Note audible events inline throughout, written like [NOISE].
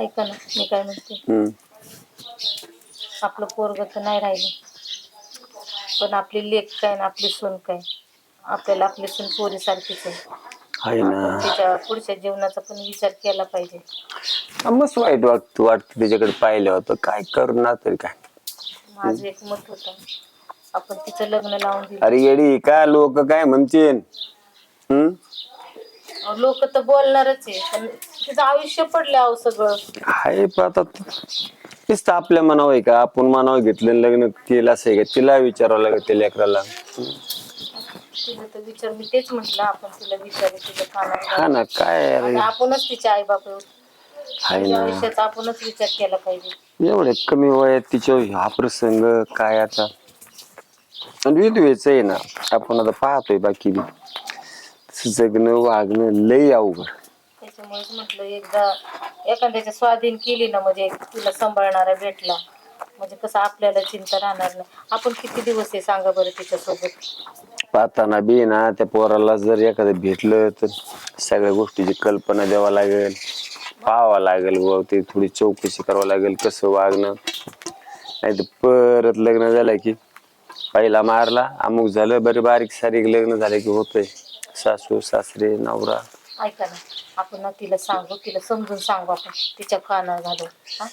ऐका ना मी काय म्हणते? हम्म. आपलं पोरग तर नाही राहिलं. पण आपली लेख काय ना आपली सून काय? आपल्याला आपली सून पोरीसारखीच आहे. आहे ना. तिच्या पुढच्या जीवनाचा पण विचार केला पाहिजे. मस्त वाईट वाटत वाटत त्याच्याकडे पाहिलं होतं. काय करणार तरी काय? माझं एक मत होतं. आपण तिचं लग्न लावून दिलं. अरे येडी का लोक काय म्हणतील? हम्म? लोक तर बोलणारच आहे पण तिचं आयुष्य पडलं सगळं. आहे पण आता नुसतं आपल्या मनावर आहे का? आपण मनावर घेतलं लग्न केलं असं आहे का? तिला विचारावं लागेल त्या लेकराला. तिचं तर विचार मी तेच म्हटलं आपण तिला विचारू तिच्या हा कानावर ना काय आपणच तिचे आई बाप आहे तिच्या ना. आयुष्याचा आपणच विचार केला पाहिजे. एवढे कमी वयात तिच्या हा प्रसंग काय आता? आणि विधवेच आहे ना आपण आता पाहतोय बाकी बी. तसं जगणं वागणं लय अवघड. त्याच्यामुळेच म्हटलं एकदा एखाद्याच्या स्वाधीन केली ना म्हणजे तिला सांभाळणारा भेटला म्हणजे कसं आपल्याला चिंता राहणार नाही. आपण किती दिवस आहे सांगा बरं तिच्यासोबत? पाहताना बी ना त्या पोराला जर एखादं भेटलं तर सगळ्या गोष्टीची कल्पना द्यावा लागेल. पाहावं लागेल व ते थोडी चौकशी करावं लागेल कसं वागणं. नाही तर परत लग्न झालं की पहिला मारला अमुक झालं बरं बारीक सारीक लग्न झालं की होतंय. सासू सासरे नवरा. ऐका ना आपण ना तिला सांगू तिला समजून सांगू आपण. तिच्या कानावर घालू हा?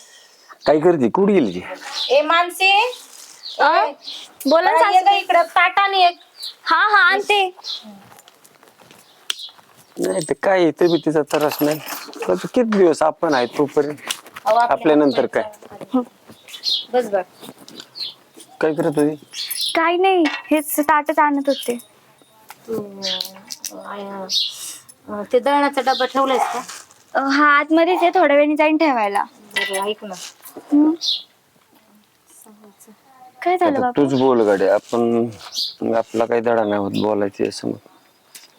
काय करते? कुठे गेली ती? ए मानसी! बोला ना ये सासू. गं इकडं ताटाने एक. हा हा आणते. नाही तर काय इथे बी तिचा त्रास नाही. पण तो किती दिवस आपण आहे तोपर्यंत? अहो, आपल्या आपल्या नंतर काय? बस बघ काय करत होती? काही नाही हेच ताटच आणत होते. तू अं, अं, ते दळणाचा डबा ठेवलायस का? अं, हा आतमध्येच आहे थोड्या वेळाने जाईन ठेवायला. बरं ऐक ना? काय झालं आता बाबा तूच बोल गाडी आपण आपला काही धडा नाही होत बोलायचे समोर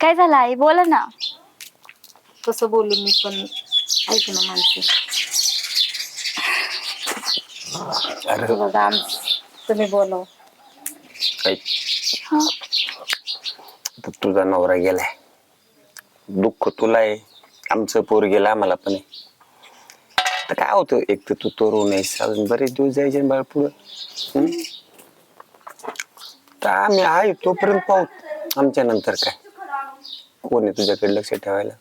काय झालं आई? बोला ना. कसं बोलू मी पण ऐक ना मानसी अरे. ते बघा आम तुम्ही बोलव. काय हा. आता तुझा नवरा गेलाय. दुःख तुला आहे आमचं पोर गेलं आम्हाला पण आहे. तर काय होतं एक तर तू तोरू आहेस अजून बरेच दिवस जायचे ना बाळ पुढं. हम्म? तर आम्ही आहे तोपर्यंत पाहू आमच्या नंतर काय. कोण आहे तुझ्याकडे लक्ष ठेवायला?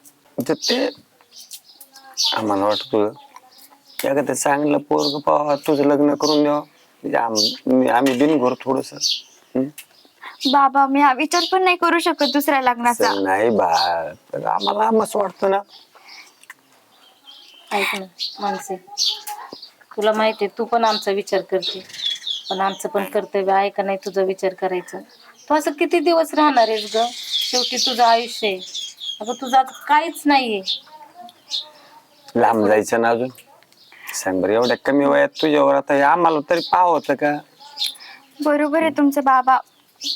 तर ते आम्हाला वाटत तुझं. एखादं चांगलं पोरग पाहा तुझं लग्न करून द्यावं. म्हणजे आम- आम्ही बिनघोर थोडस. बाबा मी हा विचार पण नाही करू शकत दुसऱ्या लग्नाचा. नाही बा तर आम्हाला मस्त वाटतं ना. ऐक ना मानसी. तुला माहिती आहे तू पण आमचा विचार करते. पण आमचं पण कर्तव्य आहे का नाही तुझा विचार करायचा. तू असं किती दिवस राहणार आहेस ग? शेवटी तुझं आयुष्य आहे. अगं तुझं आता काहीच नाहीये. लांब जायचं ना अजून? सांग बरं एवढ्या कमी वयात तुझ्यावर आता हे आम्हाला तरी पाव होतं का? बरोबर आहे तुमचं बाबा.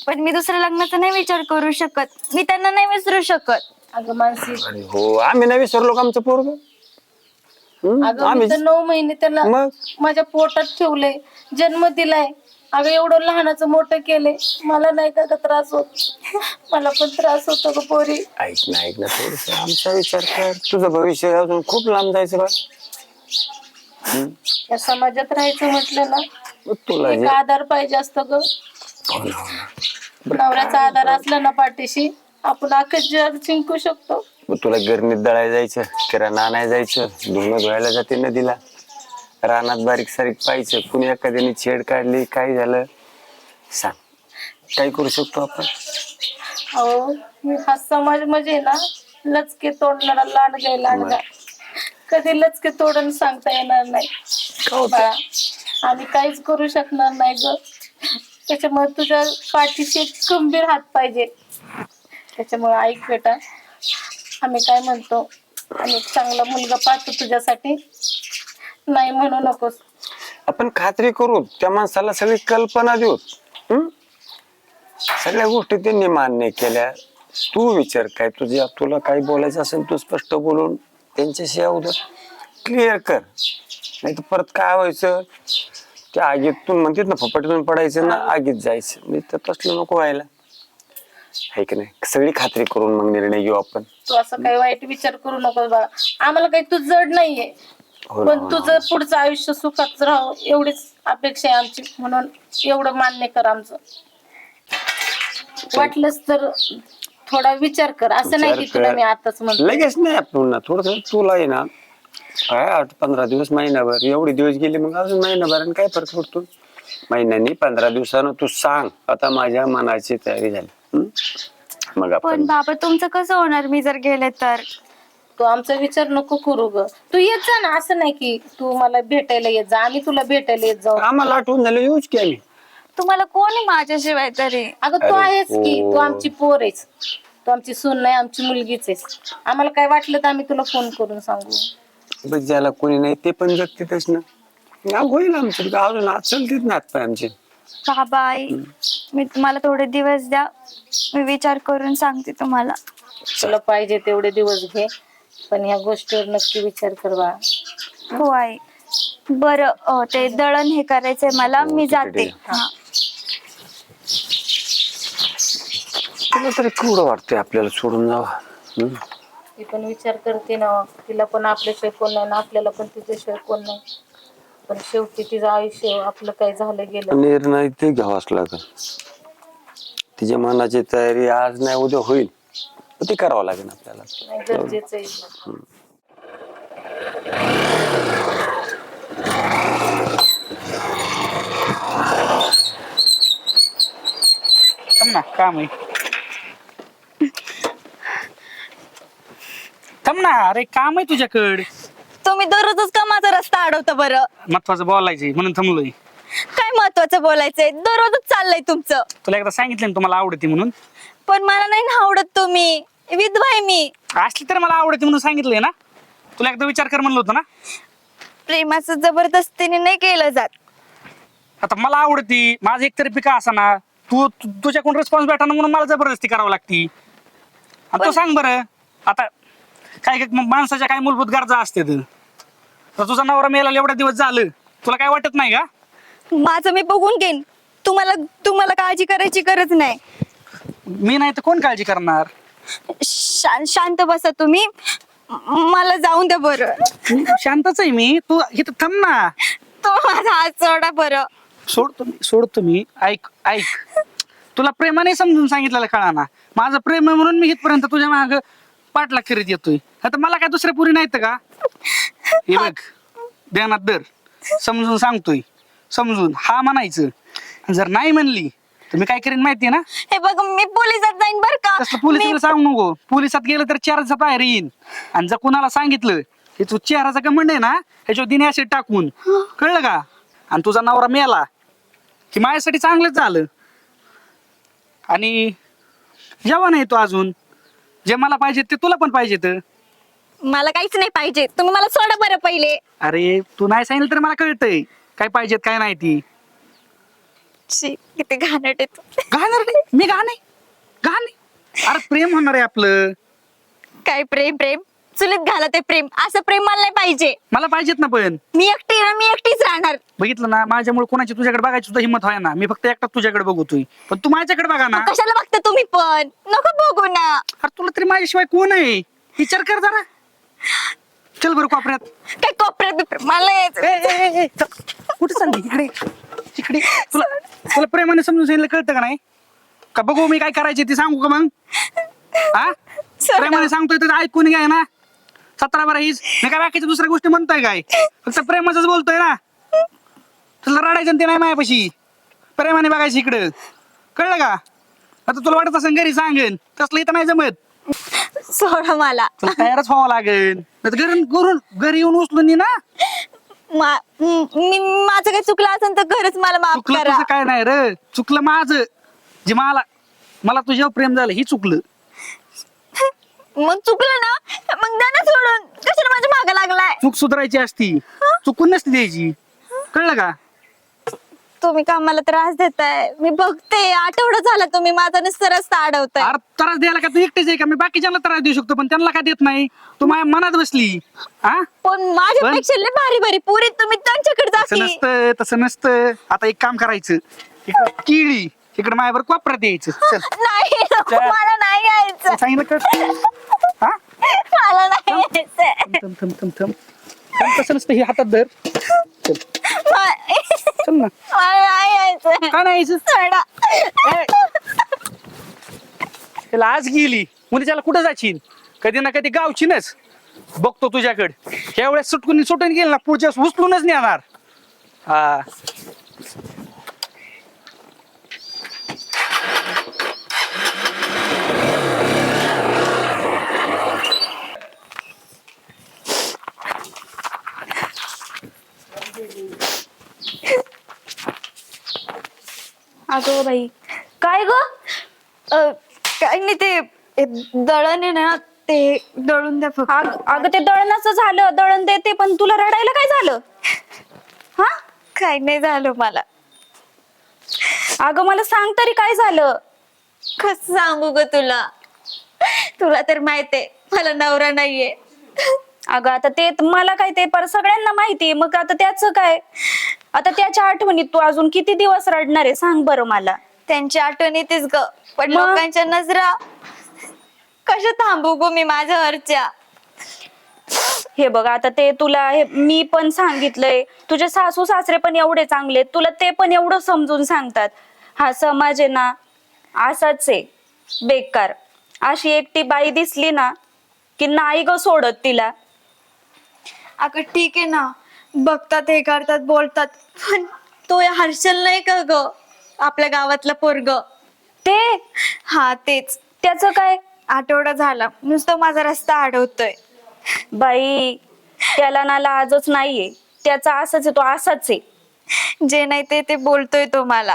पण मी दुसऱ्या लग्नाचा नाही विचार करू शकत. मी त्यांना नाही विसरू शकत. अगं मानसी. अरे हो आम्ही नाही विसरलो का आमचं पोरग? अगं मी आम्ही तर नऊ महिने त्याला मग? माझ्या पोटात ठेवलंय. जन्म दिलाय. अगं एवढं लहानाचं मोठं केलंय. मला नाही का का त्रास होत? मला पण त्रास होतो ग पोरी. ऐक ना ऐक ना थोडस. आमचा विचार कर. तुझं भविष्य अजून खूप लांब जायचं बा. या समाजात राहायचं म्हटलं ना मग तुला एक आधार पाहिजे असतो ग. नवऱ्याचा आधार असला ना पाठीशी आपण अख्खं जग जिंकू शकतो. मग तुला गिरणीत दळायला जायचं किराणा आणायला जायचं धुणं धुवायला जाते नदीला. रानात बारीक सारीक पाहायचं कुणी एखाद्याने छेड काढली काय झालं? सांग. काय करू शकतो आपण? अहो हा समाज म्हणजे ना लचके तोडणारा लांडगा लांडगा कधी लचके तोडून सांगता येणार नाही. बाळा आम्ही काहीच करू शकणार नाही ग. त्याच्यामुळे तुझ्या पाठीशी एक खंबीर हात पाहिजे. त्याच्यामुळे ऐक बेटा. आम्ही काय म्हणतो आम्ही एक चांगला मुलगा पाहतो तुझ्यासाठी. नाही म्हणू नकोस. आपण खात्री करू त्या माणसाला सगळी कल्पना देऊ. सगळ्या गोष्टी त्यांनी मान्य केल्या. तू विचार काय तुझ्या तुला काय बोलायचं असेल तू स्पष्ट बोलून त्यांच्याशी अगोदर क्लिअर कर. नाही तर परत काय व्हायचं? त्या आगीतून म्हणतात ना फपाटीतून पडायचं ना आगीत जायचं. मी तर तसलं नको व्हायला. आहे की नाही? सगळी खात्री करून मग निर्णय घेऊ आपण. तू असं काही वाईट विचार करू नकोस बाळा आम्हाला काही तू जड नाहीये. हो ना, पण हो ना, तुझं पुढचं आयुष्य सुखात राहावं एवढीच अपेक्षा आहे आमची. म्हणून एवढं मान्य कर आमचं. वाटलंच तर थोडा विचार कर. असं नाही की विचार तुला कर. मी आताच म्हणतो. लगेच नाही आपण ना थोडस तुला आहे ना काय आठ पंधरा दिवस महिनाभर. एवढे दिवस गेले मग अजून महिनाभर आणि काय फरक पडतो? महिन्यानी पंधरा दिवसानं तू सांग. आता माझ्या मनाची तयारी झाली. हं? मग पण आपण बाबा तुमचं कसं होणार? मी जर गेले तर? तू आमचा विचार नको करू ग. तू येत जा ना. असं नाही की तू मला भेटायला येत जा. आम्ही तुला भेटायला येत जाऊ. आम्हाला आठवून झालं येऊच की आम्ही. तुम्हाला कोण माझ्याशिवाय तरी? अगं तू अरे आहेस की. हो. तू आमची पोर आहेस. तू आमची सून नाही आमची मुलगीच आहेस. आम्हाला काय वाटलं तर आम्ही तुला फोन करून सांगू. बस ज्याला कोणी नाही ते पण जगतेच ना. होईल आमचं का अजून आज चलतीच ना पाय आमचे. बाबा आई मी तुम्हाला थोडे दिवस द्या. मी विचार करून सांगते तुम्हाला. तुला पाहिजे तेवढे दिवस घे पण ह्या गोष्टीवर नक्की विचार कर बा हो आई. बर ते दळण हे करायचंय मला हो, मी तिकडे जाते. ये. हा. तुला तरी केवढं वाटतंय आपल्याला सोडून जावं? हं? ती पण विचार करते ना. तिला पण आपल्याशिवाय कोण नाही ना आपल्याला पण तिच्याशिवाय कोण नाही. पण शेवटी तिचं आयुष्य आपलं काय झालं गेलं. निर्णय ते घ्यावाच लागेल. तिच्या मनाची तयारी आज नाही उद्या होईल. पण ते करावं लागेल आपल्याला. नाही गरजेचं आहे. थांब ना काम आहे. थांब ना अरे काम आहे तुझ्याकडे. तुम्ही दररोजच का माझा रस्ता अडवता बरं. महत्वाचं बोलायचंय म्हणून थांबलोय. काय महत्वाचं बोलायचंय? दररोजच चाललंय तुमचं. तुला एकदा सांगितलं ना तुम्हाला आवडते म्हणून. पण मला नाही ना आवडत तुम्ही. विधवा आहे मी. असली तर मला आवडते म्हणून सांगितलंय ना. तुला एकदा विचार कर म्हणलं होतं ना. प्रेमाचं जबरदस्तीने नाही केलं जात. आता मला आवडती माझं एकतरी पिका असा ना तू तू- तुझ्याकडून रिस्पॉन्स भेटा म्हणून मला जबरदस्ती करावं लागती. आणि तो पण- सांग बरं. आता काय काय मग माणसाच्या काय मूलभूत गरजा असते तर तुझा नवरा मेला एवढा दिवस झालं तुला काय वाटत नाही का? माझं मी बघून घेईन. तुम्हाला तुम्हाला काळजी करायची गरज नाही. मी नाही तर कोण काळजी करणार? शा- शांत बसा तुम्ही. म- मला जाऊन द्या बरं. शांतच आहे मी. तू इथं थांब ना. तो माझा हात सोडा बरं. सोडतो मी सोडतो मी. ऐक ऐक. तुला प्रेमाने समजून सांगितलेलं कळा ना माझं प्रेम आहे म्हणून मी इथपर्यंत तुझ्या माग पाठलाग करीत येतोय. आता मला काय दुसऱ्या पुरी नाहीत का? हे बघ ध्यानात दर समजून सांगतोय. समजून. हा म्हणायचं. जर नाही म्हणली तर मी काय करीन माहितीये ना? हे बघ मी पोलिसात जाईन बर का? तसं पोलिसाला सांगू नको. पोलिसात गेलं तर चेहऱ्याचा बाहेर येईन. आणि जर कुणाला सांगितलं की तू चेहराचा कमंड आहे ना ह्याच्यावर दिने ऍसिड टाकून. कळलं का? आणि तुझा नवरा मेला. की माझ्यासाठी चांगलंच झालं. आणि जेव्हा नाही तो अजून. जे मला पाहिजे ते तुला पण पाहिजे तर मला काहीच नाही पाहिजे. तुम्ही मला सोडा बरं पहिले. अरे तू नाही सांगितलं तर मला कळतंय. काय पाहिजेत काय नाही ती. किती घाणट आहे तू. नाही मी गाणे गाणे अरे प्रेम होणार आहे आपलं. काय प्रेम प्रेम? चुलीत घाला ते प्रेम. असं प्रेम मला नाही पाहिजे. मला पाहिजेत ना पण. मी एकटी आहे ना मी एकटीच राहणार. बघितलं ना माझ्यामुळे कोणाची तुझ्याकडे बघायची सुद्धा हिंमत व्हाय ना मी फक्त एकटा तुझ्याकडे बघतोय. पण तू माझ्याकडे बघा ना. मग कशाला बघता तुम्ही पण? नको बघू ना. अरे तुला तरी माझ्याशिवाय कोण आहे? विचार कर जरा. चल बरं कोपऱ्यात. काय कोपऱ्यात? बिपऱ्यात मला यायचं. ए, ए, ए, ए, चल. कुठे चालली? इकडे. इकडे. तुला तुला प्रेमाने समजून सांगितलं कळतं का नाही? का बघू मी काय करायचे ते सांगू का मग? हा सोड प्रेमाने. सांगतोय तर ऐकून घ्याय ना. सतरा बारा हीच. मी काय बाकीच्या दुसऱ्या गोष्टी म्हणतोय काय? फक्त प्रेमाच बोलतोय ना. तुला रडायचं ते नाही मायापाशी प्रेमाने बघायचं इकडं. कळलं का? आता तुला वाटत असेल घरी सांगेन. तसलं इथं नाही जमत. सोडा मला. तुला तयारच व्हावं लागेल. नाही घरून घरून घरी येऊन उचलून ये ना. मा- म- मी माझं काही चुकलं असेल तर खरंच मला माफ चुकलं करा. तुझं काय नाही रे. चुकलं माझं. जे मला मला तुझ्यावर प्रेम झालं ही चुकलं. मग चुकलं ना? मग द्या ना सोडून. कशाला माझ्या मागं लागलाय? चूक सुधारायची असती. चुकून नसती द्यायची. कळलं का? तुम्ही का मला त्रास देताय. मी बघते. आठवडा झाला तुम्ही माझा नुसतं रस्ता अडवताय. अरे त्रास द्यायला का तू एकटेच आहे का? मी बाकीच्यांना त्रास देऊ शकतो पण त्यांना काय देत नाही? तू माझ्या मनात बसली. हा? पण माझ्यापेक्षा लय भारी भारी पुरी तुम्ही त्यांच्याकडे जा तसं की. नसतं तसं नसतं. आता एक काम करायचं. इकडं किळी इकडे माझ्यावर कोपऱ्यात यायचं. चल. नाही नको. मला नाही यायचं. सांगितलं का? हा? मला नाही थम थम थम थम पण तसं नसतं हे हातात धर. चल ना. का नाही यायचं? त्याला आज गेली. म्हणजे त्याला कुठं जाशील? कधी ना कधी गावची नच बघतो तुझ्याकडे. ह्या वेळेस सुटकून सुटून गेली ना पुढच्या वेळेस उचलूनच नेणार. हा. अगं बाई. काय ग? काय नाही ते दळण आहे ना ते दळून द्या फक्त. अगं ते दळणाचं झालं दळण देते पण तुला रडायला काय झालं? हा? काय नाही झालं मला. अगं मला सांग तरी काय झालं? कस सांगू ग तुला? तुला तर माहितीये मला नवरा नाहीये. अगं आता ते त- मला काय ते पर सगळ्यांना माहिती मग आता त्याचं काय? आता त्याच्या आठवणीत तू अजून किती दिवस रडणार आहे? सांग बरं मला. त्यांची आठवण येतेच ग. पण मग? लोकांच्या नजरा कशा थांबू गो मी माझ्या वरच्या? हे बघ आता ते तुला हे मी पण सांगितलंय. तुझे सासू सासरे पण एवढे चांगले आहेत, तुला ते पण एवढं समजून सांगतात. हा समाज आहे ना असाच आहे. बेकार. अशी एकटी बाई दिसली ना की नाही ग सोडत तिला. अगं ठीक आहे ना. बघतात हे करतात बोलतात. पण तो या हर्षल नाही का ग? आपल्या गावातला पोरग? ते? हा तेच. त्याचं काय आठवडा झाला. नुसतं माझा रस्ता अडवतोय बाई त्याला ना लाजच नाहीये. त्याचा असंच आहे तो असाच आहे. जे नाही ते ते बोलतोय तो मला.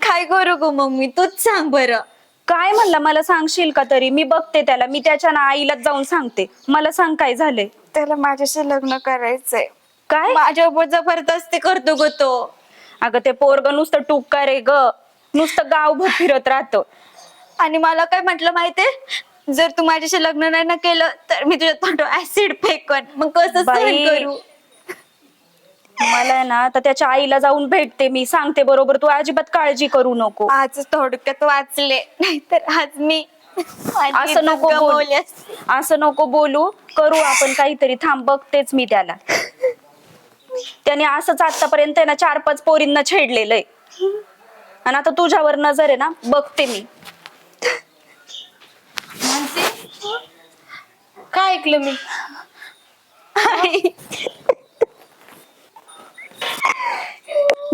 काय करू गो मग मी? तूच सांग बरं. काय म्हणला? मला सांगशील का तरी? मी बघते त्याला. मी त्याच्या ना आईलाच जाऊन सांगते. मला सांग काय झालंय. त्याला माझ्याशी लग्न करायचंय. काय? माझ्या जबरदस्ती करतो ग तो. अगं ते पोरग नुसतं टुक्का रे ग. नुसतं गावभर फिरत राहतं. आणि मला काय म्हटलं माहितीये? जर तू माझ्याशी लग्न नाही ना केलं तर मी तुझ्या तोंडावर ऍसिड फेकन. मग कसं सहन बाई. करू? मला आहे ना आता त्याच्या आईला जाऊन भेटते मी. सांगते बरोबर तू अजिबात काळजी करू नको. आज थोडक्यात वाचले नाहीतर आज मी माझी असं नको बोलू. गमावली असती. असं नको बोलू. करू आपण काहीतरी. थांब बघतेच मी त्याला. त्याने असंच आतापर्यंत ना चार पाच पोरींना छेडलेलं आहे. आणि आता तुझ्यावर नजर आहे ना बघते मी. काय ऐकलं मी?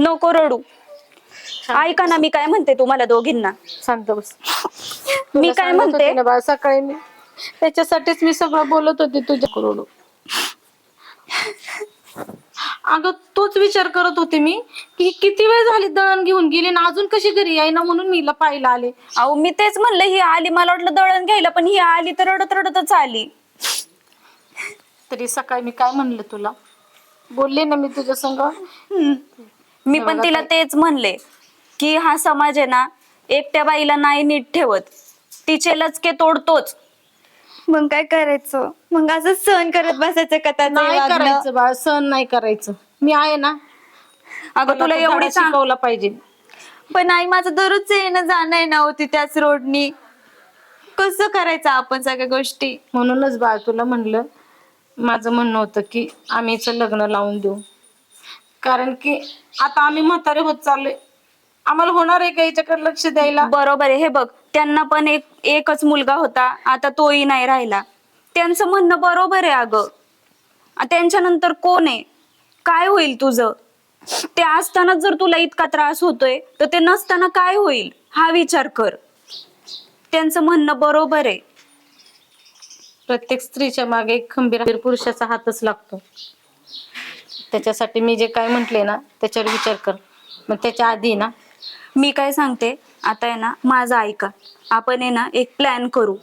नको रडू. ऐका ना मी काय म्हणते तुम्हाला दोघींना? शांत बस. मी काय सांगत म्हणते? सकाळी मी त्याच्यासाठीच मी सगळं बोलत होते तुझ्याकडून. अगं तोच विचार करत होते मी की किती वेळ झाली दळण घेऊन गेली ना अजून कशी घरी ना म्हणून मी हिला पाहायला आले. अहो मी तेच म्हणलं ही आली मला वाटलं दळण घ्यायला पण ही आली तर रडत रडतच आली. तरी सकाळी मी काय म्हणलं तुला? बोलले ना मी तुझ्या संग. मी पण तिला तेच म्हणले की हा समाज आहे ना एकट्या बाईला नाही नीट ठेवत. तिचे लचके तोडतोच. मग काय करायचं? मग असं सहन करत बसायचं का त्याचं नाही? करायचं बाळ सहन नाही करायचं. मी आहे ना. अगं तुला एवढी सांग शिकवला पाहिजे. पण आई माझं दररोजच येणं जाणं आहे ना होती त्याच रोडनी. कसं करायचं आपण सगळ्या गोष्टी? म्हणूनच बाळ तुला म्हणलं माझं म्हणणं होतं की आम्ही हिचं लग्न लावून देऊ. कारण की आता आम्ही म्हातारे होत चाललोय. आम्हाला होणार आहे का हिच्याकडे लक्ष द्यायला? बरोबर आहे. हे बघ त्यांना पण एक एकच मुलगा होता. आता तोही नाही राहिला. त्यांचं म्हणणं बरोबर आहे अगं. आ, त्यांच्यानंतर कोण आहे? काय होईल तुझं? ते असताना जर तुला इतका त्रास होतोय तर ते नसताना काय होईल? हा विचार कर. त्यांचं म्हणणं बरोबर आहे. प्रत्येक स्त्रीच्या मागे एक खंबीर पुरुषाचा हातच लागतो. त्याच्यासाठी मी जे काय म्हंटले ना त्याच्यावर विचार कर. मग त्याच्या आधी ना मी काय सांगते? आता आहे ना माझं ऐका. आपण आहे ना एक प्लॅन करू.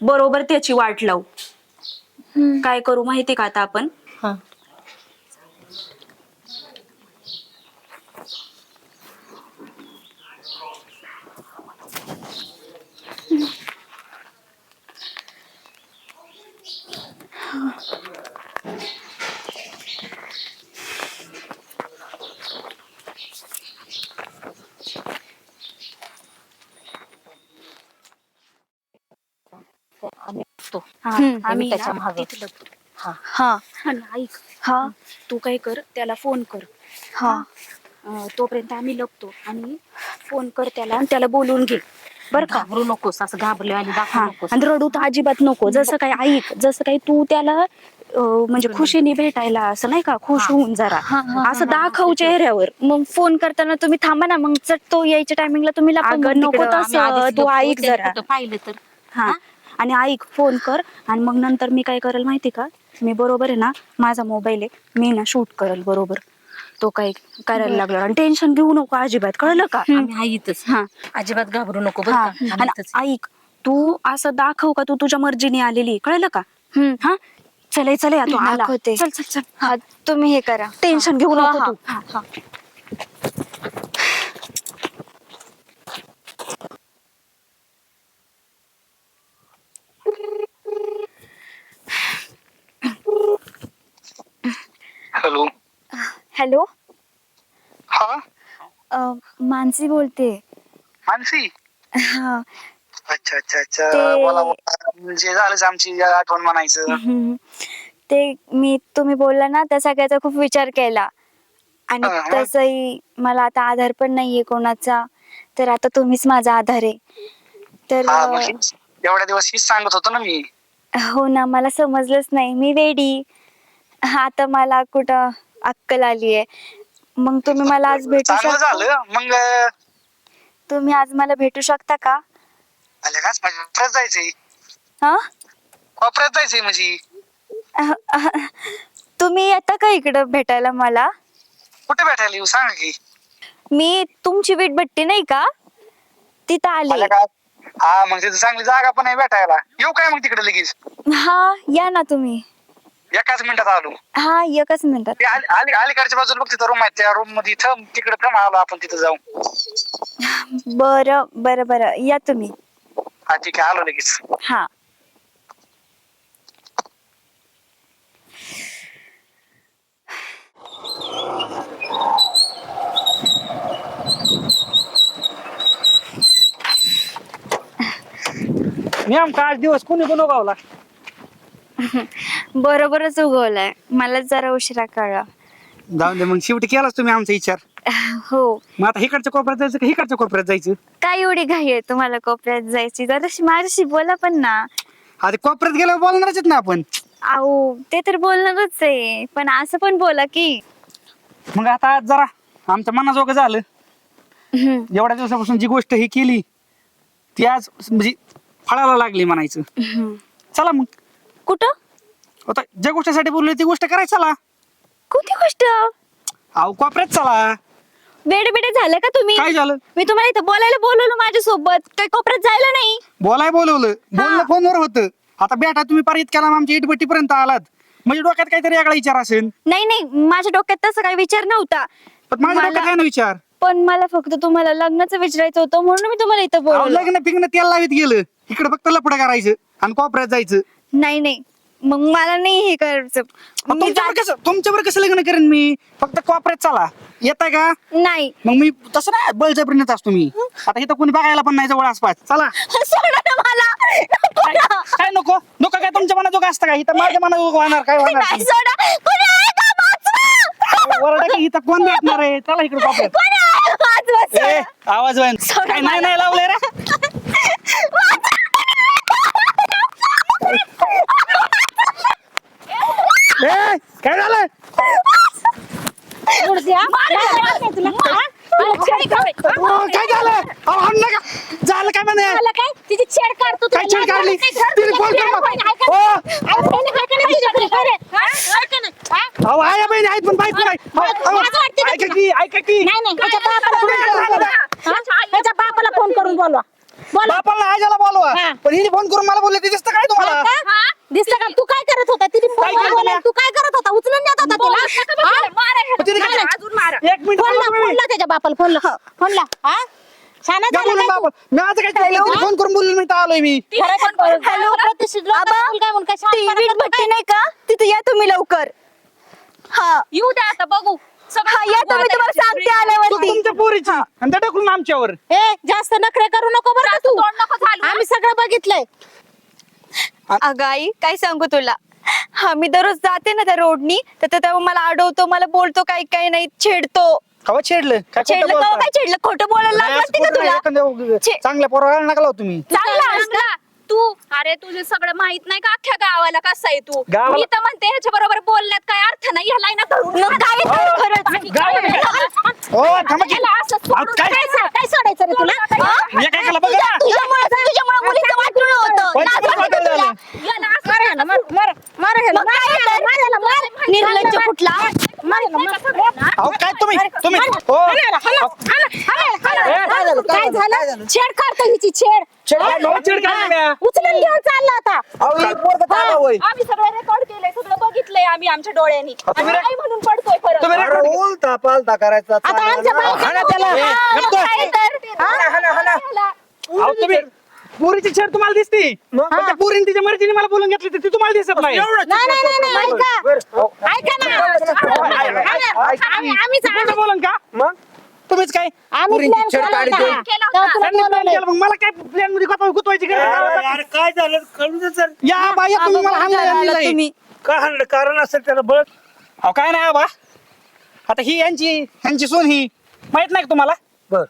बरोबर त्याची वाट लावू. काय करू माहिती का आता आपण? हा. हा, हम्म, आम्ही त्याच्या ना मागे. तिथलं- हा. आणि ऐक हा. तू काय कर त्याला फोन कर. हा. अं, तोपर्यंत आम्ही लपतो आणि फोन कर त्याला आणि त्याला बोलवून घे. बर का? घाबरू नकोस असं घाबरले आणि दाखवू हा. नकोस. आणि रडू तर अजिबात नको. जसं काही ऐक जसं काही तू त्याला अं, म्हणजे खुशीने भेटायला असं नाही का? खुश होऊन जरा. असं दाखव चेहऱ्यावर. मग फोन करताना तुम्ही थांबा ना. मग चट तो यायच्या टायमिंगला तुम्ही लपून अगं मग नको. तसं. आम्ही आधीच तू ऐक जरा. कुठं पाहिलं तर. हा? आणि ऐक फोन कर आणि मग नंतर मी काय करेल माहिती का? मी बरोबर आहे ना माझा मोबाईल आहे मी ना शूट करेल बरोबर. तो काय करायला लागला आणि टेन्शन घेऊ नको अजिबात कळलं का? आम्ही आहे इथंच हा. अजिबात घाबरू नको बरं हा. का? आम्ही आणि इथंच. ऐक तू असं दाखव का तू तुझ्या मर्जीने आलेली कळलं का? हम्म. हा? चले चले तू आला. दाखवते. चल चल चल. हा तुम्ही हे करा. टेन्शन घेऊ हा, नको हा, तू हा, हा. Hello hello? हा? अं, मानसी बोलते. मानसी? हा. अच्छा अच्छा अच्छा. ते- बोला बोला. म्हणजे झालंच आमची आठवण म्हणायचं. हम्म. ते मी तुम्ही बोलला ना त्या सगळ्याचा खूप विचार केला. आणि हा, मग? तसंही मला आता आधार पण नाहीये कोणाचा. तर आता तुम्हीच माझा आधार आहे. तर हा मग अं, हेच- एवढ्या दिवस हीच सांगत होतो ना मी. हो ना मला समजलंच नाही. मी वेडी आता मला कुठं अक्कल आली आहे. मग तुम्ही मला आज भेटू चांगलं शकता? झालं. मग तुम्ही आज मला भेटू शकता का? आल्या का कोपऱ्यात जायचंय? हा? कोपऱ्यात जायचंय म्हणजे. तुम्ही येता का इकडं भेटायला मला? कुठे भेटायला येऊ? सांग की. मी तुमची वीटभट्टी नाही का? तिथं आले. का हा मग तिथं चांगली जागा पण आहे भेटायला. येऊ काय मग तिकडे लगेच? हा या ना तुम्ही. एकाच मिनिटात आलो. हा एकच मिनिटात. ते आली आली- अलीकडच्या बाजूला बघ तिथं रूम आहे. त्या रूममध्ये इथं तिकडे पण आलो आपण तिथं जाऊ बरं बरं बरं. या तुम्ही. हा ठीक आहे. आलो लगेच. हा. नेमका आज दिवस कोणी बनवला [LAUGHS] बरोबरच उगवलाय. मला जरा उशिरा कळला. जाऊन दे मग. शेवटी केलाच तुम्ही आमचा विचार. [LAUGHS] हो. मग आता इकडच्या कोपऱ्यात जायचं का इकडच्या कोपऱ्यात जायचं? काय एवढी घाई आहे तुम्हाला कोपऱ्यात जायची? जराशी माझ्याशी बोला पण ना. आता कोपऱ्यात गेल्यावर बोलणारच आहेत ना आपण. आहो ते तर बोलणारच आहे. पण असं पण बोला की. मग आता जरा आमच्या मनाजोगं झालं. हम्म, एवढ्या दिवसापासून जी गोष्ट ही केली ती आज म्हणजे फळाला लागली म्हणायचं. हम्म. चला मग. कुठं? आता ज्या गोष्टीसाठी बोललोय ती गोष्ट करायची चला. कोणती गोष्ट? अहो कोपऱ्यात चला. बेडे बेडे झालं का तुम्ही? काय झालं? मी तुम्हाला इथं बोलायला बोलवलं माझ्यासोबत. काय कोपऱ्यात जायला नाही? बोलाय बोलवलं. बोलणं फोनवर होतं. आता बेटा तुम्ही पार इतक्याला आमच्या इटभट्टी पर्यंत आलात. म्हणजे डोक्यात काहीतरी वेगळा विचार असेल. नाही नाही. माझ्या डोक्यात तसा काही विचार नव्हता. पण माझ्या मला- डोक्यात ना विचार. पण मला फक्त तुम्हाला लग्नाचं विचारायचं होतं म्हणून मी तुम्हाला इथं अहो, बोलवलं. लग्न पिग्न तेल लावित गेलं. इकडे फक्त लपडं करायचं आणि कोपऱ्यात जायचं. नाही नाही. मग मला नाही हे करायचं. मी तुमच्यावर कसं तुमच्यावर कसं लग्न करेन मी? फक्त कोपऱ्यात चला. येताय का? नाही. मग मी तसं नाही बळजबरीनेच असतो मी. आता इथं कोणी बघायला पण नाही जवळ आसपास. चला. सोडा ना मला. नको काय ना. काय नको? नको काय तुमच्या मनाजोग असतं का? इथं माझ्या मनाजोग होणार काय होणार नाही सोडा. कोणी आहे का वाचवा? वरडा की इथं कोण भेटणार आहे? चला इकडे कोपऱ्यात कोणी आहे? वाचवा, ए, सोडा. आवाज वाईन सोडा काय नाही मला. नाही लावलंय रे. ए, काय झालं ओ, काय झालं अहो. झालं काय म्हणे काय तिची छेड काढतो काय छेड काढली तिने फोन अहो आया बहिणी आहेत पण बायको नाही अहो, अहो, ऐका की ऐका की त्याच्या बापाला फोन करून बोलवा बापाला आजाला बोलवा पण हिने फोन करून मला बोलले ते दिसतं काय तुम्हाला दिसलं का तू काय करत होता तिने काय फोन करत बोलला होता? तू काय करत होता उचलून नेत होता तिला हा? तिने काय- एक मिनिट फोन ला थांबा फोन तुम्ही. ला त्याच्या बापाला फोन ला. फोन ला. हा? द्या बोलून? बापा. मी आज काय केलं? फोन करून बोलले मी. तर आलोय मी हॅलो प्रतिष्ठित फोन काय म्हणून काय ती शहाणपणा वीट करतो भट्टी काय? नाही का? तिथे या तुम्ही लवकर. हा. येऊ द्या आता बघू. हा या तुम्ही तुम्हाला सांगते तू आल्यावरती तुमच्या पोरीची आणि त्या ढकलून आमच्यावर. ए जास्त नखरे करू नको बरं तू. आम्ही सगळं बघितलंय. अगं आई काय सांगू तुला? हा मी दररोज जाते ना त्या रोडनी तर तो तेव्हा मला अडवतो मला बोलतो काही काही नाही छेडतो. कवा छेडलं? काय खोटं छेडलं बोलता? का काय छेडलं? खोटं बोलायला नाही, लाज असं वाटते का नाही, तुला? एखाद्या छे- चांगल्या पोराला नका लावू तुम्ही. चांगला आहेस का? चांगला तू अरे तुझे सगळं माहीत नाही का अख्ख्या गावाला कसा आहे तू? गावाला- मी तर म्हणते ह्याच्या बरोबर बोलण्यात काय अर्थ नाही ह्याला आहे ना धरून मग काय हो. तर खरंच. हो थांबा की. ह्याला असं सोडून अहो, काय- काय सो- काय सोडायचं रे तुला हा? मी काय केलं बघा तुझ्या- तुझ्यामुळे तुझ्यामुळे मुलीचं वाटून होतं कोण- लाज कोण वाटते का वाटलं तुला? झालं? याला असं झालं. मग काय तर? निर्लज्ज कुठला अहो काय तुम्ही तुम्ही हो काय झालं छेड काढतो हिची छेड छेड काय नवं छेड काय तुम्ही? उचलून घेऊन चालला आता अहो, हे पोरगं चांगलं होय. आम्ही सगळं रेकॉर्ड केलंय सगळं बघितलंय आम्ही आमच्या डोळ्यांनी आणि तुम्ही रे- काय म्हणून पडतोय परत तुम्ही अरे रेकॉर्ड- उलटा पालटा करायचा आता आमच्या बायका हाणा त्याला. नवऱ्याला- ए, गप्प. काय तर? अहो, तुम्ही पुरीची छेड तुम्हाला दिसती पण त्या पुरीने तिच्या मर्जीने मला बोलून घेतली ती तुम्हाला दिसत नाही नाही नाही नाही नाही, ऐका ऐका ना आम्ही आम्हीच बोलन का मग तुम्हीच काय आम्ही plan छेड केला काढली होता. केला तेव्हा होता. तुला त्यांनी plan बोलवलंय. केलं, मग मला काय प्लॅनमध्ये गुतवाय- गुतवायची गरज नाही. अरे काय झालं? कळून दे सर या बाई तुम्ही मला आणलेलं तुम्ही? काय हाणलं? कारण असेल त्याला बळ अहो काय नाही बा आता ही यांची यांची सून ही माहीत नाही का तुम्हाला? बर.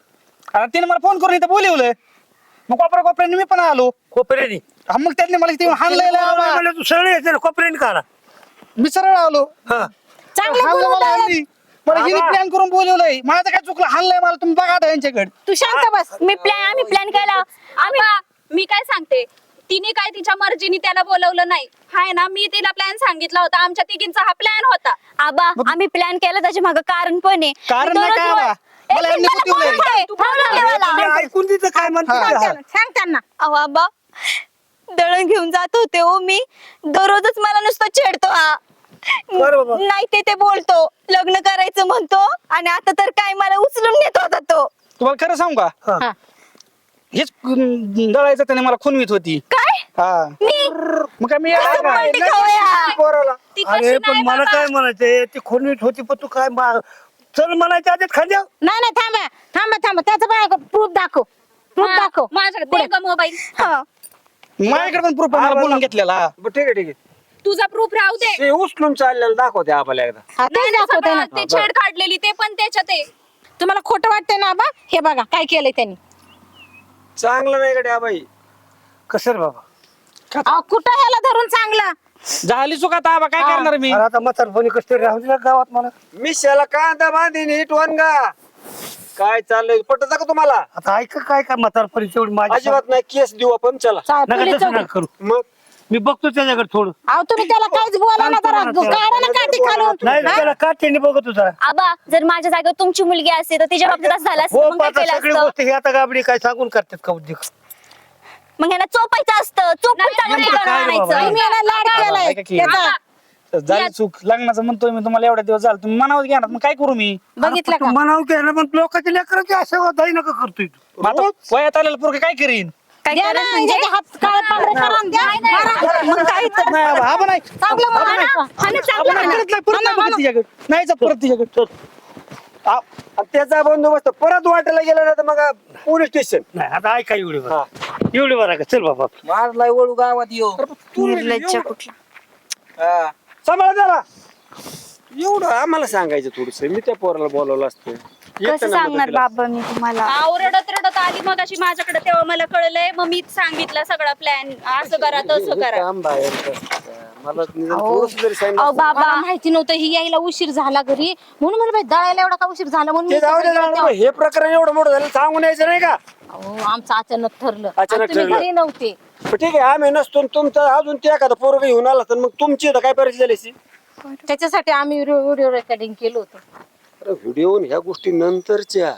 आता तिने मला फोन करून इथं बोलवलं. मग कोपऱ्या कोपऱ्याने मी पण आलो. कोपऱ्यानी? हा, मग त्यांनी मला इथे हाणलंय लावा. मला तू सरळ कोपऱ्यानी काढा मी सरळ आलो. हा. चांगलं हाणलं मला. मला हिने. प्लॅन करून बोलवलंय. माझं काय चुकलं? हाणलंय मला. तुम्ही बघा आता यांच्याकडे. तू शांत बस. मी प्लॅन आम्ही प्लॅन केला. आम्ही मी काय सांगते? तिने काय तिच्या मर्जीने त्याला बोलवलं नाही. हाय ना मी तिला प्लॅन सांगितला होता. आमच्या तिघींचा हा प्लॅन होता. आबा आम्ही प्लॅन केला. त्याच्यामागे कारण पण आहे. कारण मी नाही दररोज काय रो- आबा? एक मला यांनी मिनिट, मला कुठवलंय? बोलू दे. थांब ना मला. तुम्ही ऐकून तिथं काय म्हणते. ते. सांग त्यांना. अहो आबा. दळण घेऊन जात होते हो मी. दररोजच मला नुसतं छेडतो हा. बाबा. नाही ते ते बोलतो. लग्न करायचं म्हणतो आणि आता तर काय मला उचलून नेत होता तो. तुम्हाला खरं सांगू का? हा. हेच अं, दळायचं त्याने मला खुनवीत होती. काय? हा. मी? मग काय मी कसं पलटी खाऊया? पोराला. ती कशी अरे पण नाही मला बाबा? काय म्हणायचंय? ती खोलीत होती पण तू काय मा- चल म्हणायच्या आधीच खांद्या नाही नाही थांबा थांबा थांबा. त्याचं बाय प्रूफ दाखव. प्रूफ दाखव. माझ्याकडे मोबाईल. हा. माझ्याकडे पण प्रूफ मला बोलून घेतलेला. बरं, ठीक आहे ठीक आहे. तुझा प्रूफ राहू दे. ते उचलून चाललेलं दाखवते आपल्याला एकदा. हा, नाही, तेच नाही, दाखवते ना. सगळं ते छेड काढलेली ते पण त्याच्यात आहे. तुम्हाला खोटं वाटतंय ना बा हे बघा काय केलंय त्यांनी. चांगलं नाही गड्या बाई? कसं रे बाबा? अहो, कुठं ह्याला धरून चांगलं? झाली चुका आता आबा काय करणार मी? अरे आता म्हातारपणी कसं तरी राहू दे ना गावात मला मिशाला कांदा बांधीन हिट गा काय चाललंय? पटत का तुम्हाला? आता ऐक काय काय म्हातारपणी तेवढी माझी अजिबात नाही केस देऊ आपण चला. चा- नका पोलीस तसं चौकी. नका करू. मग? मी बघतो त्याच्याकडे थोडं. अहो तुम्ही त्याला काहीच बोला ना जरा. काढा ना काठी खालून. नाही त्याला काठीने बघत होता. आबा जर माझ्या जागेवर तुमची मुलगी असते तर तिच्या बाबतीत असं झालं असतं. हो मग काय आता केलं सगळी असतं? गोष्ट ही आता गाबडी काय सांगून करतात का उद्योग मग ह्याला चोपायचं असतं. चोपून चांगलं नेमकं ठिकाण काय रे बाबा? आणायचं. तुम्ही याला लाड केलाय. ऐका की. त्याचा झाली चूक. लग्नाचं म्हणतोय मी तुम्हाला एवढ्या दिवस झालं. तुम्ही मनावर घ्या ना मग काय करू मी? बघितलं का? म्हणाव की ना पण लोकांच्या लेकरांची अशा वादाई नका करतोय तू? मग आता वयात आलेलं पोरग काय करीन? काय द्या ना, करायचं म्हणजे? याचे हात काळे पांढरे करा आणि द्या. मारा. मग काय तर. नाही आबा, आबा नाही. चांगलं आबा मारा. नाही. आणि आबा चांगलं नाही, मारा. परत नाही, परत नाही बघत तिच्याकडे. नाही जात परत तिच्याकडे. आ- आणि त्याचा बंदोबस्त परत वाटायला गेला ना तर मग पोलीस स्टेशन. नाही आता ऐका एवढी बरं. एवढी बरं का? चल बाबा. मारलाय वळू गावात येऊ. निर्लज्ज कुठला? सांभाळा जरा. एवढं आम्हाला सांगायचं थोडस. मी त्या पोराला बोलवलं असतं. कसं सांगणार. बाबा मी तुम्हाला आव रडत रडत आली मग अशी माझ्याकडे तेव्हा मला कळलंय मग मीच सांगितलं सगळा प्लॅन असं करा तसं करा काम बाहेर कसं. मला निदान थोडंसं जरी सांगितलं अहो असतं. बाबा माहिती नव्हतं ही यायला उशीर झाला घरी म्हणून मला बाई दळायला एवढा का उशीर झाला म्हणून ते मी जाऊ दे सकाळी जाऊ दे. तेव्हा- हे प्रकरण एवढं मोठं झालं सांगून यायचं नाही का अहो, आमचं अचानक ठरलं अचानक तुम्ही ठरलं. घरी नव्हते पण ठीक आहे आम्ही नसतो आणि तुमचं अजून ते एखादा पोरग घेऊन आला तर मग तुमची तर काय परिस्थिती झाली असती? त्याच्यासाठी आम्ही व्हिडिओ रेकॉर्डिंग केलं होतं अरे व्हिडिओ ह्या गोष्टी नंतरच्या.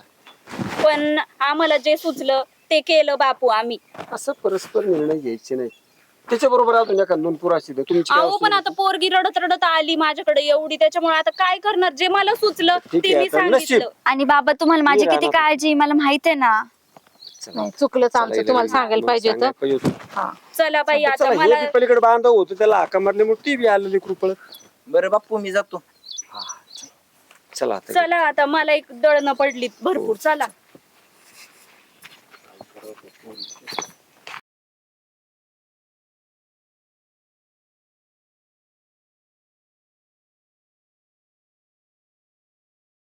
पण आम्हाला जे सुचलं ते केलं बापू आम्ही. असं परस्पर निर्णय घ्यायचे नाही त्याच्या बरोबर अजून दोन पुरा असतील तर तुमची काय अहो पण असेल? आता पोरगी रडत रडत आली माझ्याकडे एवढी त्याच्यामुळे आता काय करणार? जे मला सुचलं ठीक ते आहे, मी आता सांगितलं. नशीब. आणि बाबा तुम्हाला माझी मी किती राहणार. काळजी मला माहीत आहे ना. नाही चुकलंच चला, आमचं तुम्हाला सांगायला पाहिजे सांगायला होतं. पाहिजे होतं. चला बाई आता चला, हे मला बी पलीकडे बांधव होतो त्याला हाका मारल्यामुळे ती बी आलेली कृपळ. बरं बाप्पू मी जातो. चला आता चला आता मला एक दळणं पडली भरपूर. चला.